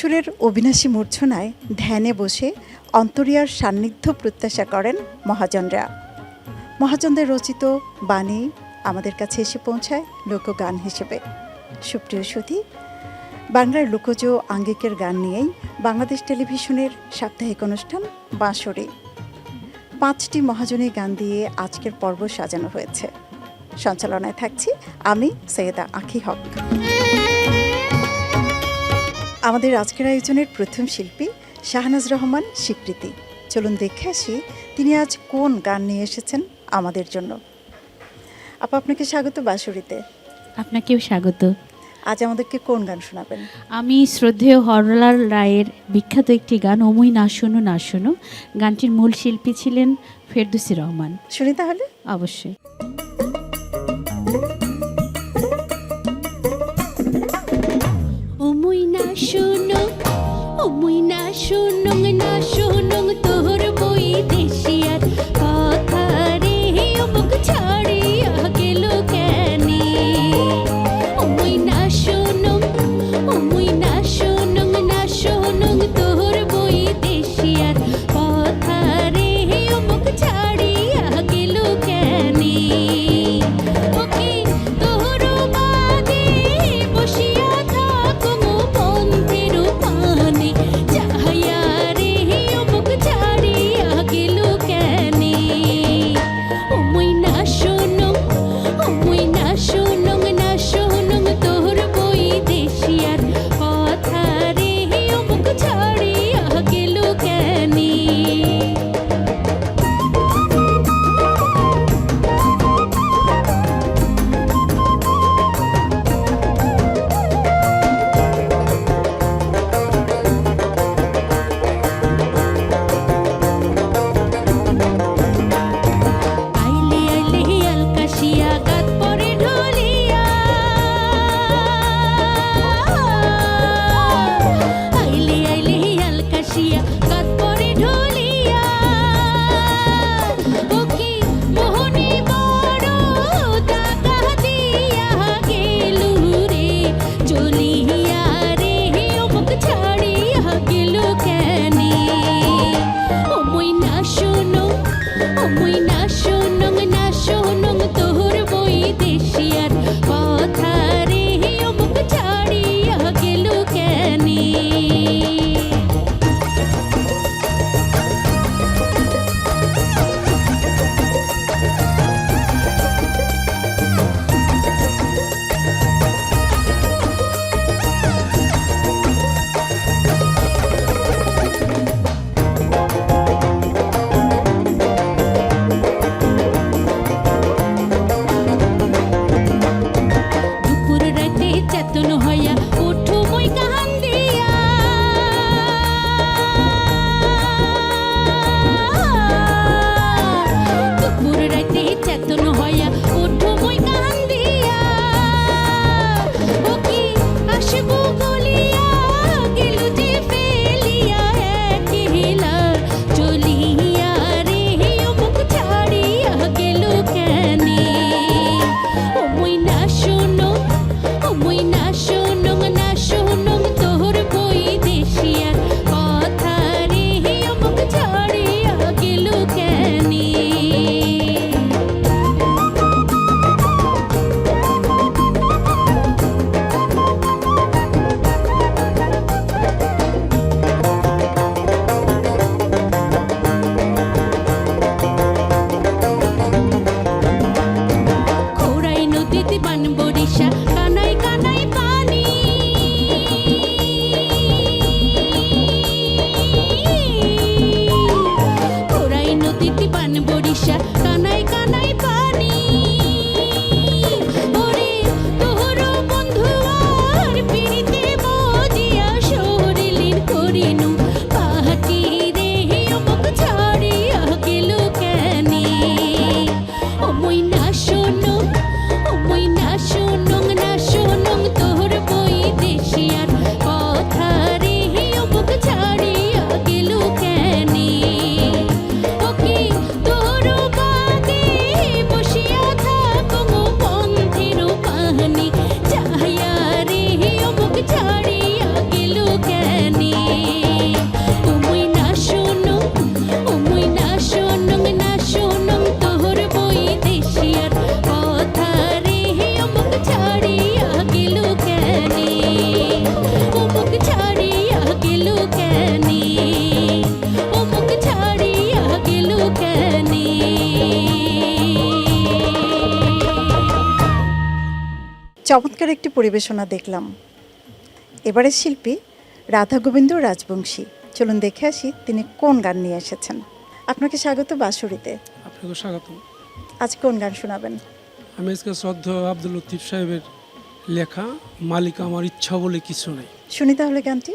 সুরের অবিনাশী মূর্ছনায় ধ্যানে বসে অন্তরিয়ার সান্নিধ্য প্রত্যাশা করেন মহাজনরা। মহাজনদের রচিত বাণী আমাদের কাছে এসে পৌঁছায় লোকগান হিসেবে। সুপ্রিয় সুধী বাংলার লোকজ আঙ্গিকের গান নিয়েই বাংলাদেশ টেলিভিশনের সাপ্তাহিক অনুষ্ঠান বাঁশরি। পাঁচটি মহাজনী গান দিয়ে আজকের পর্ব সাজানো হয়েছে। সঞ্চালনায় থাকছি আমি সৈয়দা আখি হক। আমাদের আজকের আয়োজনের প্রথম শিল্পী শাহনাজ রহমান স্বীকৃতি। চলুন দেখে আসি তিনি আজ কোন গান নিয়ে এসেছেন আমাদের জন্য। আপা আপনাকে স্বাগত বাঁশুরিতে। আপনাকেও স্বাগত। আজ আমাদেরকে কোন গান শোনাবেন? আমি শ্রদ্ধেয় হরলাল রায়ের বিখ্যাত একটি গান অমুই না শোনো না শোনো। গানটির মূল শিল্পী ছিলেন ফেরদুসি রহমান। শুনি তাহলে। অবশ্যই। অমুই না শোনো না শোনো। একটি পরিবেশনা দেখলাম। এবারের শিল্পী রাধা গোবিন্দ রাজবংশী। চলুন দেখে আসি তিনি কোন গান নিয়ে এসেছেন। আপনাকে স্বাগত বাঁশুরিতে। আপনাকে স্বাগত আজ কোন গান শোনাবেন? আমি আজকে শ্রদ্ধ আব্দুল লতিফ সাহেবের লেখা মালিক আমার ইচ্ছা বলে কিছু নেই। শুনি তাহলে গানটি।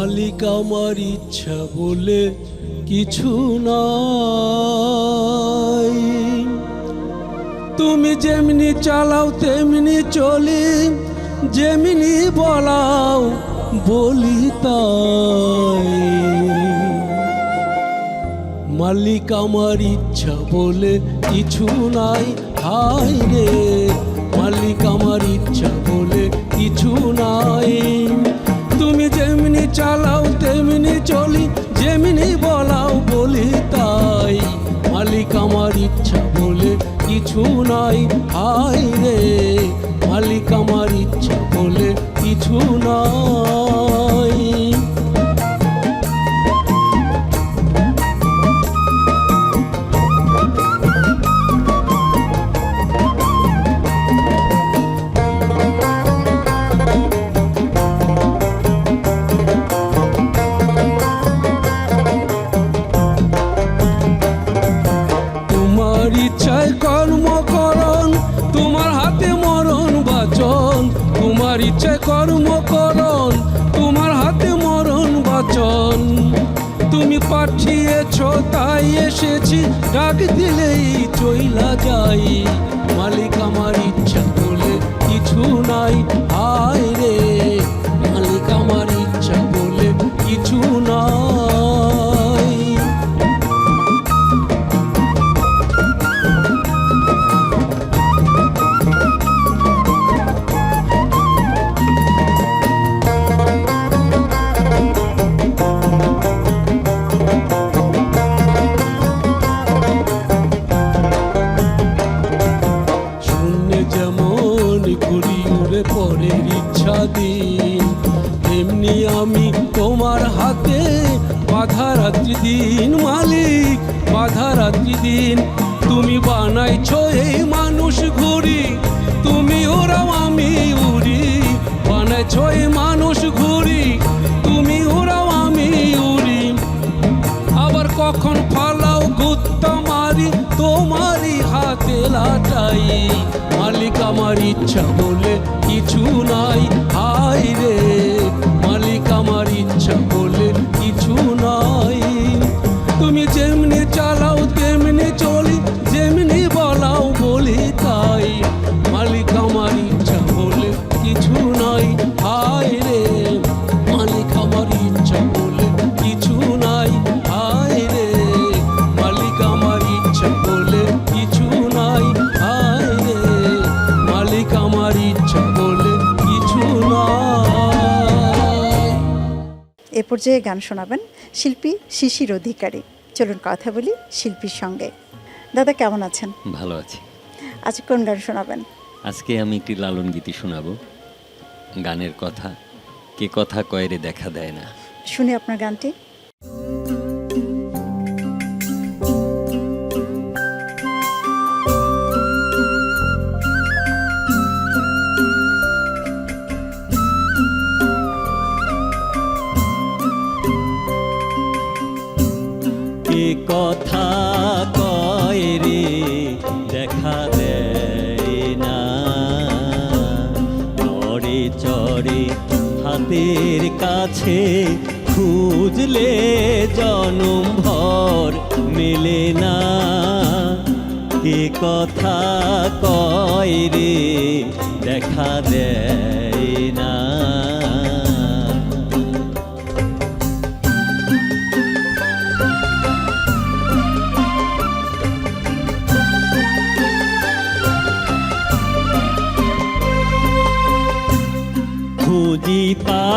মালিক আমার ইচ্ছা বলে কিছু নাই। তুমি যেমনি চালাও, তেমনি চলি, যেমনি বলাও, বলি তাই। মালিক আমার ইচ্ছা বলে কিছু নাই হাই রে। মালিক আমার ইচ্ছা বলে কিছু নাই। তুমি যেমনি চালাও, তেমনি চলি, যেমনি বলাও বলি তাই। মালিক আমার ইচ্ছা বলে কিছু নাই হাই রে। মালিক আমার ইচ্ছা বলে কিছু নাই। আমার পর্যায়ে গান শোনাবেন শিল্পী শিশির অধিকারী। চলুন কথা বলি শিল্পীর সঙ্গে। দাদা কেমন আছেন? ভালো আছি। আজ কোন গান শোনাবেন? আজকে আমি একটি লালন গীতি শোনাবো। গানের কথা কে কথা কয়রে দেখা দেয় না। শুনে আপনার গানটি।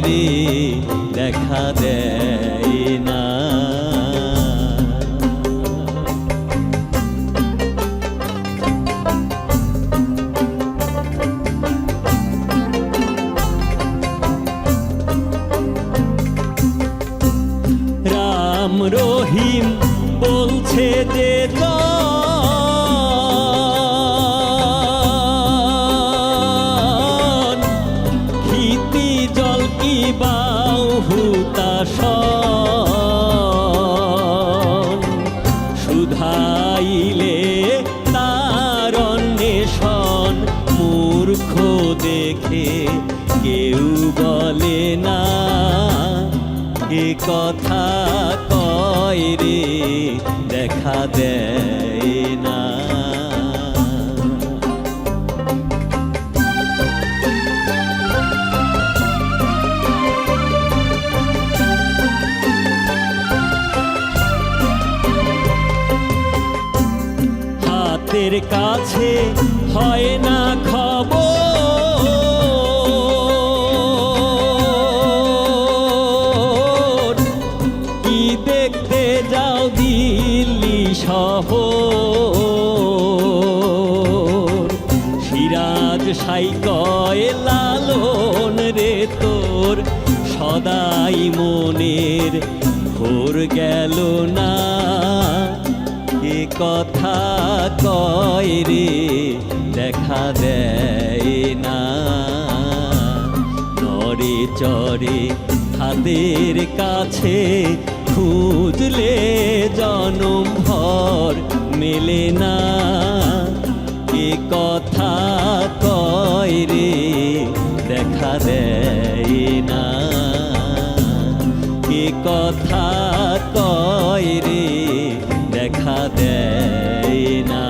রে দেখা দেয়। এ কথা কয় রে দেখা দেয় না। হাতের কাছে হয় না খবর সদাই মনের ঘোর গেল না। এ কথা কয় রে, দেখা দেয় না। নরে চরে হাতের কাছে খুঁজলে জনম ভর মেলে না। এ কথা কয় রে, দেখা দেয় কথা কয় রে, দেখা দেয় না।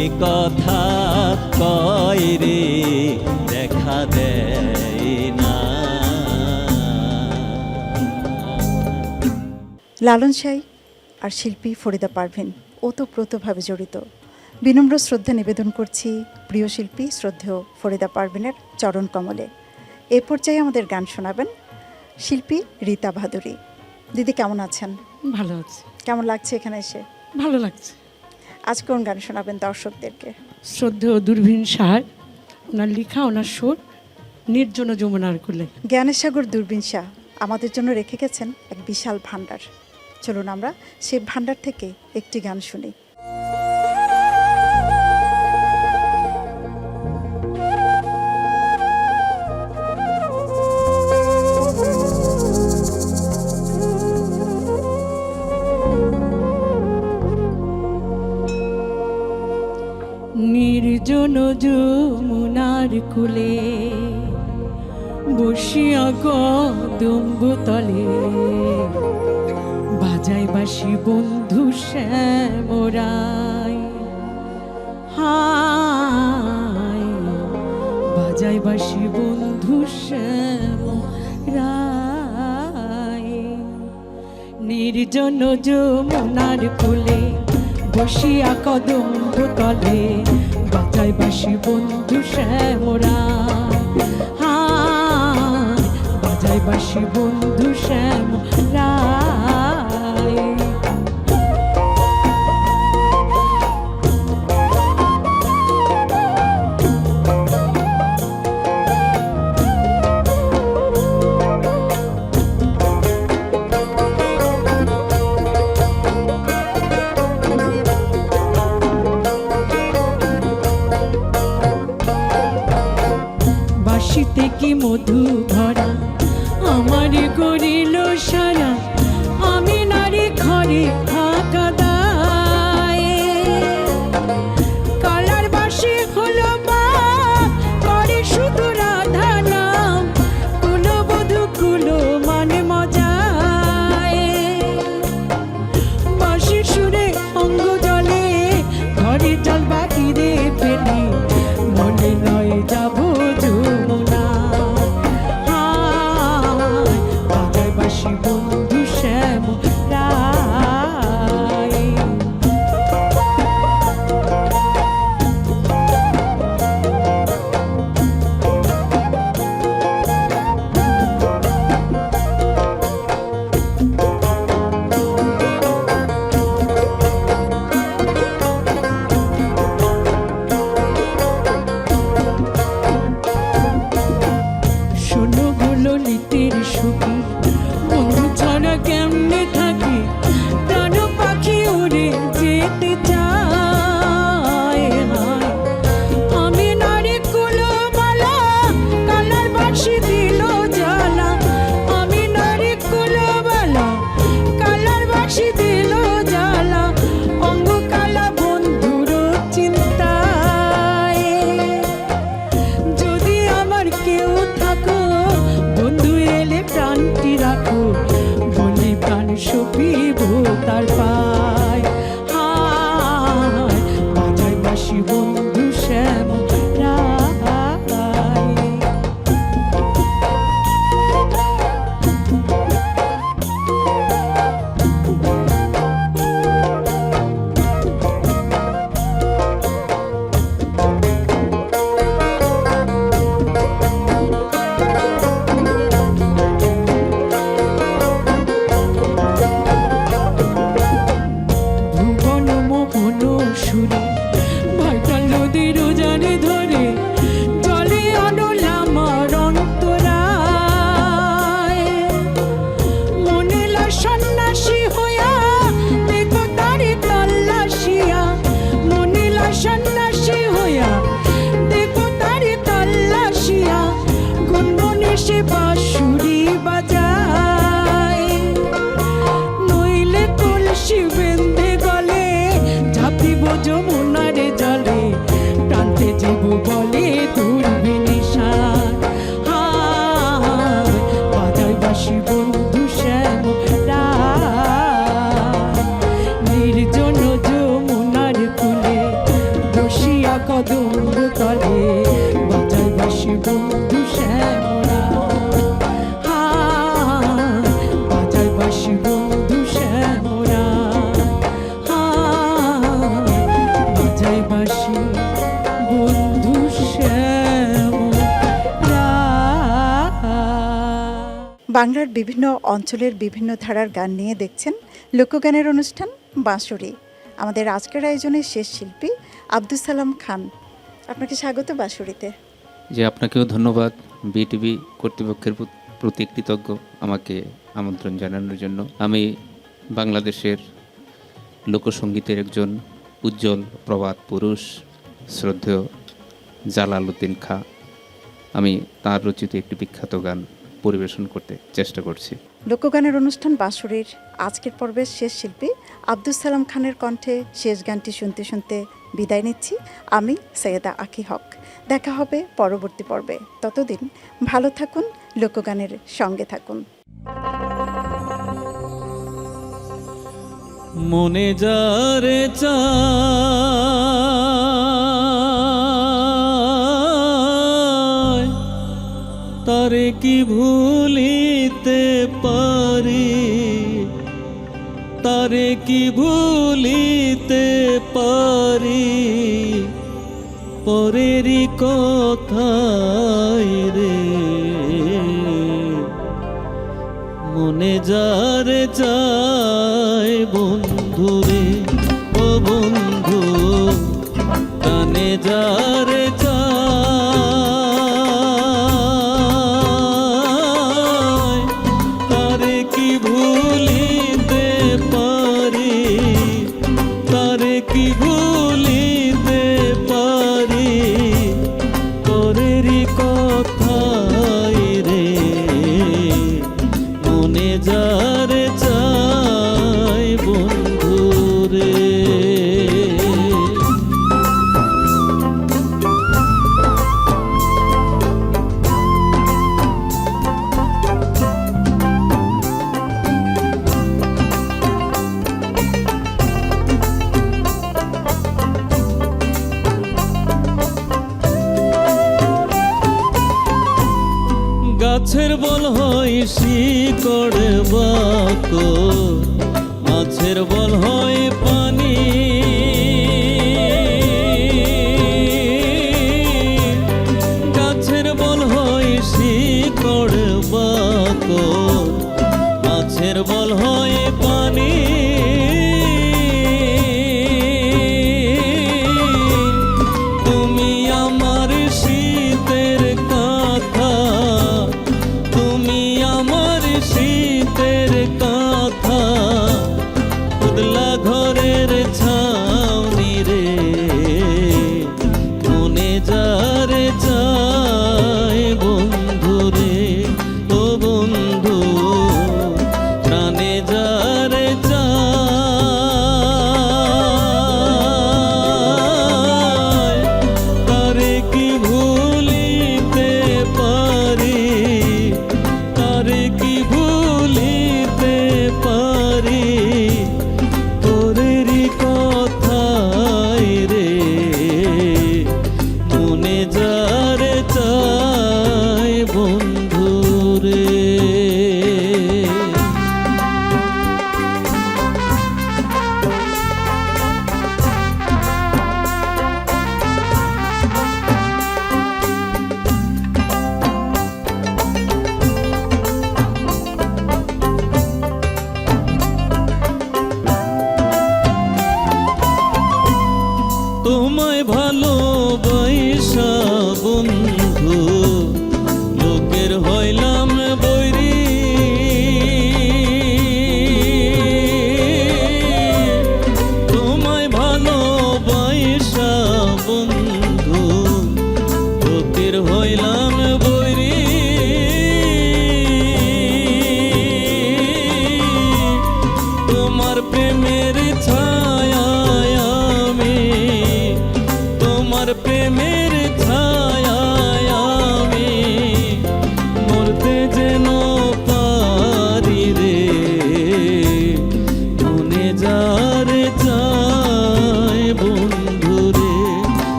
এ কথা কয় রে, দেখা দেয় না। লালন সাই আর শিল্পী ফরিদা পারভিন ওতপ্রোতভাবে জড়িত। বিনম্র শ্রদ্ধা নিবেদন করছি প্রিয় শিল্পী শ্রদ্ধেয় ফরিদা পারভিনের চরণ কমলে এ পর্যায়ে আমাদের গান শোনাবেন শিল্পী রীতা ভাদুরী। দিদি কেমন আছেন? ভালো আছে। কেমন লাগছে এখানে এসে? ভালো লাগছে। আজ কোন গান শোনাবেন দর্শকদেরকে? শ্রদ্ধেয় দূরবীন সাহার ওনার লেখা ওনার সুর নির্জন যমুনার কুলে। জ্ঞানের সাগর দূরবীন শাহ আমাদের জন্য রেখে গেছেন এক বিশাল ভাণ্ডার। চলুন আমরা সেই ভাণ্ডার থেকে একটি গান শুনি। যমুনার কুলে বসিয়া গদম্ব তলে বাজাই বাসি বন্ধু শ্যামরাই হাই বাজাই বাসি বন্ধু শ্যাম রায় নির্জন যমুনার কুলে বসিয়া কদম তলে বাজাই বাসি বন্ধু শ্যামরা? হা বাজাই বাসি বন্ধু বাংলার বিভিন্ন অঞ্চলের বিভিন্ন ধারার গান নিয়ে দেখছেন লোকগানের অনুষ্ঠান বাঁশুরি। আমাদের আজকের আয়োজনের শেষ শিল্পী আব্দুল সালাম খান। আপনাকে স্বাগত বাঁশুরিতে। যে আপনাকেও ধন্যবাদ। বিটিভি কর্তৃপক্ষের প্রতি কৃতজ্ঞ আমাকে আমন্ত্রণ জানানোর জন্য। আমি বাংলাদেশের লোকসঙ্গীতের একজন উজ্জ্বল প্রবাদ পুরুষ, শ্রদ্ধেয় জালাল উদ্দিন খা। আমি তার রচিত একটি বিখ্যাত গান পরিবেশন করতে চেষ্টা করছি। লোকগানের অনুষ্ঠান বাঁশুরির আজকের পর্বের শেষ শিল্পী আব্দুল সালাম খানের কণ্ঠে শেষ গানটি শুনতে শুনতে বিদায় নিচ্ছি। আমি সৈয়দা আকি হক। দেখা হবে পরবর্তী পর্বে। ততদিন ভালো থাকুন লোকগানের সঙ্গে থাকুন। মনে যারে চায় কি ভুলিতে পারি? তারে কি ভুলিতে পারি? পরেরই কথাই রে। মনে যারে চায়